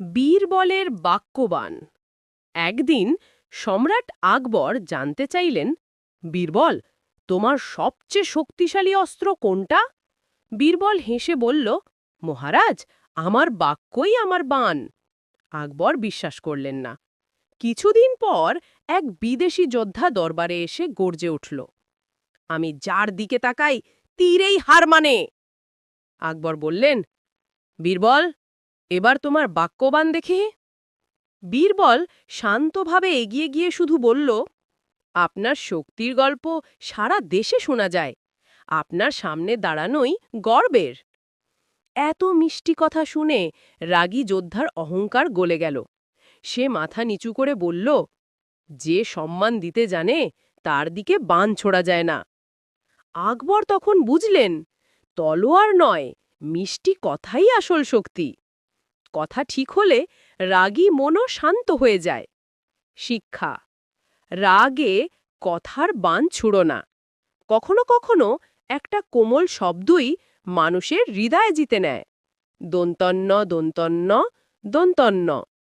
বীরবলের বাক্যবান। একদিন সম্রাট আকবর জানতে চাইলেন বীরবল তোমার সবচেয়ে শক্তিশালী অস্ত্র কোনটা? বীরবল হেসে বলল, মহারাজ, আমার বাক্যই আমার বান। আকবর বিশ্বাস করলেন না। কিছুদিন পর এক বিদেশি যোদ্ধা দরবারে এসে গর্জে উঠল, আমি যার দিকে তাকাই, তীরেই হার মানে। আকবর বললেন বীরবল এবার তোমার বাক্যবান দেখি। বীরবল শান্তভাবে এগিয়ে গিয়ে শুধু বলল, আপনার শক্তির গল্প সারা দেশে শোনা যায়। আপনার সামনে দাঁড়ানোই গর্বের এত মিষ্টি কথা শুনে রাগী যোদ্ধার অহংকার গলে গেল। সে মাথা নিচু করে বলল, যে সম্মান দিতে জানে, তার দিকে বান ছোড়া যায় না আকবর তখন বুঝলেন, তলোয়ার নয়, মিষ্টি কথাই আসল শক্তি। কথা ঠিক হলে রাগী মনও শান্ত হয়ে যায়। শিক্ষা, রাগে কথার বান ছুড়ো না। কখনো কখনো একটা কোমল শব্দই মানুষের হৃদয় জিতে নেয়। দন্তন্য দন্তন্য দন্তন্য।